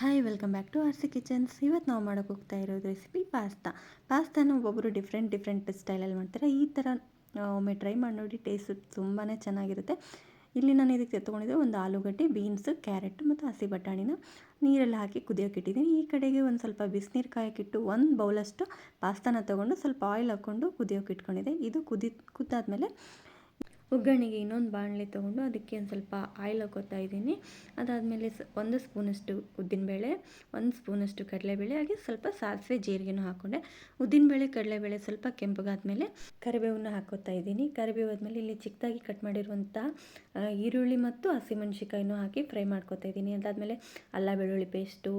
Hi welcome back to R C kitchens ಇವತ್ತು ನಾವು ಮಾಡೋಕೆ ಹೋಗ್ತಾ ಇರೋದು ರೆಸಿಪಿ ಪಾಸ್ತಾ ಪಾಸ್ತಾನ ಒಬ್ಬೊಬ್ಬರು ಡಿಫ್ರೆಂಟ್ ಡಿಫ್ರೆಂಟ್ ಸ್ಟೈಲಲ್ಲಿ ಮಾಡ್ತಾರೆ. ಈ ಥರ ಒಮ್ಮೆ ಟ್ರೈ ಮಾಡಿ ನೋಡಿ ಟೇಸ್ಟ್ ತುಂಬಾ ಚೆನ್ನಾಗಿರುತ್ತೆ. ಇಲ್ಲಿ ನಾನು ಇದಕ್ಕೆ ತೊಗೊಂಡಿದ್ದೆ ಒಂದು ಆಲೂಗಡ್ಡೆ ಬೀನ್ಸ್ ಕ್ಯಾರೆಟ್ ಮತ್ತು ಹಸಿ ಬಟಾಣಿನ ನೀರೆಲ್ಲ ಹಾಕಿ ಕುದಿಯೋಕೆ ಇಟ್ಟಿದ್ದೀನಿ. ಈ ಕಡೆಗೆ ಒಂದು ಸ್ವಲ್ಪ ಬಿಸಿನೀರು ಕಾಯಕ್ಕಿಟ್ಟು ಒಂದು ಬೌಲಷ್ಟು ಪಾಸ್ತಾನ ತೊಗೊಂಡು ಸ್ವಲ್ಪ ಆಯಿಲ್ ಹಾಕ್ಕೊಂಡು ಕುದಿಯೋಕೆ ಇಟ್ಕೊಂಡಿದ್ದೆ. ಇದು ಕುದಿ, ಕುದ್ದಾದ್ಮೇಲೆ ಒಗ್ಗರಣೆಗೆ ಇನ್ನೊಂದು ಬಾಣಲೆ ತೊಗೊಂಡು ಅದಕ್ಕೆ ಒಂದು ಸ್ವಲ್ಪ ಆಯಿಲ್ ಹಾಕೋತಾ ಇದ್ದೀನಿ. ಅದಾದಮೇಲೆ ಸ್, ಒಂದು ಸ್ಪೂನಷ್ಟು ಉದ್ದಿನಬೇಳೆ, ಒಂದು ಸ್ಪೂನಷ್ಟು ಕಡಲೆಬೇಳೆ, ಹಾಗೆ ಸ್ವಲ್ಪ ಸಾಸಿವೆ ಜೀರಿಗೆನೂ ಹಾಕ್ಕೊಂಡೆ ಉದ್ದಿನಬೇಳೆ, ಕಡಲೆಬೇಳೆ ಸ್ವಲ್ಪ ಕೆಂಪಗಾದ್ಮೇಲೆ ಕರಿಬೇವನ್ನ ಹಾಕೋತಾ ಇದ್ದೀನಿ. ಕರಿಬೇವು ಆದಮೇಲೆ ಇಲ್ಲಿ ಚಿಕ್ಕದಾಗಿ ಕಟ್ ಮಾಡಿರುವಂಥ ಈರುಳ್ಳಿ ಮತ್ತು ಹಸಿಮೆಣ್ಸಿಕಾಯಿನೂ ಹಾಕಿ ಫ್ರೈ ಮಾಡ್ಕೋತಾ ಇದ್ದೀನಿ. ಅದಾದಮೇಲೆ ಅಲ್ಲ ಬೆಳ್ಳುಳ್ಳಿ paste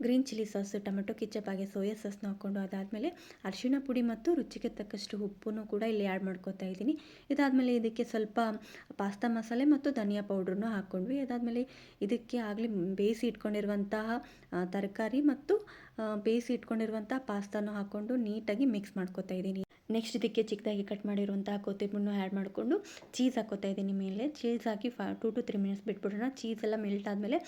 green chilli sauce, tomato ketchup ಹಾಗೆ ಸೋಯಾ ಸಾಸ್ನ ಹಾಕ್ಕೊಂಡು ಅದಾದಮೇಲೆ ಅರಿಶಿಣ ಪುಡಿ ಮತ್ತು ರುಚಿಗೆ ತಕ್ಕಷ್ಟು ಉಪ್ಪನ್ನು ಕೂಡ ಇಲ್ಲಿ ಆ್ಯಡ್ ಮಾಡ್ಕೋತಾ ಇದ್ದೀನಿ. ಇದಾದಮೇಲೆ ಇದಕ್ಕೆ ಸ್ವಲ್ಪ ಪಾಸ್ತಾ ಮಸಾಲೆ ಮತ್ತು ಧನಿಯಾ ಪೌಡ್ರನ್ನು ಹಾಕ್ಕೊಂಡ್ವಿ ಅದಾದಮೇಲೆ ಇದಕ್ಕೆ ಆಗಲಿ ಬೇಯಿಸಿ ಇಟ್ಕೊಂಡಿರುವಂತಹ ತರಕಾರಿ ಮತ್ತು ಬೇಯಿಸಿ ಇಟ್ಕೊಂಡಿರುವಂಥ ಪಾಸ್ತಾನು ಹಾಕ್ಕೊಂಡು ನೀಟಾಗಿ ಮಿಕ್ಸ್ ಮಾಡ್ಕೋತಾ ಇದ್ದೀನಿ. ನೆಕ್ಸ್ಟ್ ಇದಕ್ಕೆ ಚಿಕ್ಕದಾಗಿ ಕಟ್ ಮಾಡಿರುವಂತಹ ಕೊತ್ತಂಬರಿನೂ ಆ್ಯಡ್ ಮಾಡಿಕೊಂಡು ಚೀಸ್ ಹಾಕೋತಾ ಇದ್ದೀನಿ ಮೇಲೆ. ಚೀಸ್ ಹಾಕಿ ಫಾ ಟು ಟು ತ್ರೀ ಮಿನಿಟ್ಸ್ ಬಿಟ್ಬಿಡೋಣ. ಚೀಸ್ ಎಲ್ಲ ಮೆಲ್ಟ್ ಆದಮೇಲೆ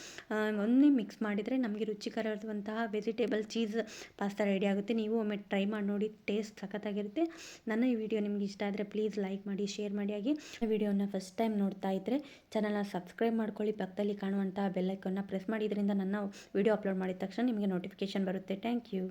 ಒಮ್ಮೆ ಮಿಕ್ಸ್ ಮಾಡಿದರೆ ನಮಗೆ ರುಚಿಕರವಾದಂತಹ ವೆಜಿಟೇಬಲ್ ಚೀಸ್ ಪಾಸ್ತಾ ರೆಡಿ ಆಗುತ್ತೆ. ನೀವು ಒಮ್ಮೆ ಟ್ರೈ ಮಾಡಿ ನೋಡಿ ಟೇಸ್ಟ್ ಸಖತ್ತಾಗಿರುತ್ತೆ. ನನ್ನ ಈ ವಿಡಿಯೋ ನಿಮ್ಗೆ ಇಷ್ಟ ಆದರೆ ಪ್ಲೀಸ್ ಲೈಕ್ ಮಾಡಿ ಶೇರ್ ಮಾಡಿ. ಆಗಿ ವಿಡಿಯೋನ ಫಸ್ಟ್ ಟೈಮ್ ನೋಡ್ತಾ ಇದ್ದರೆ ಚಾನಲ್ನ ಸಬ್ಸ್ಕ್ರೈಬ್ ಮಾಡ್ಕೊಳ್ಳಿ. ಪಕ್ಕದಲ್ಲಿ ಕಾಣುವಂತಹ ಬೆಲ್ಲೈಕನ್ನ ಪ್ರೆಸ್ ಮಾಡಿ. ಇದರಿಂದ ನನ್ನ ವಿಡಿಯೋ ಅಪ್ಲೋಡ್ ಮಾಡಿದ ತಕ್ಷಣ ನಿಮಗೆ ನೋಟಿಫಿಕೇಶನ್ ಬರುತ್ತೆ. Thank you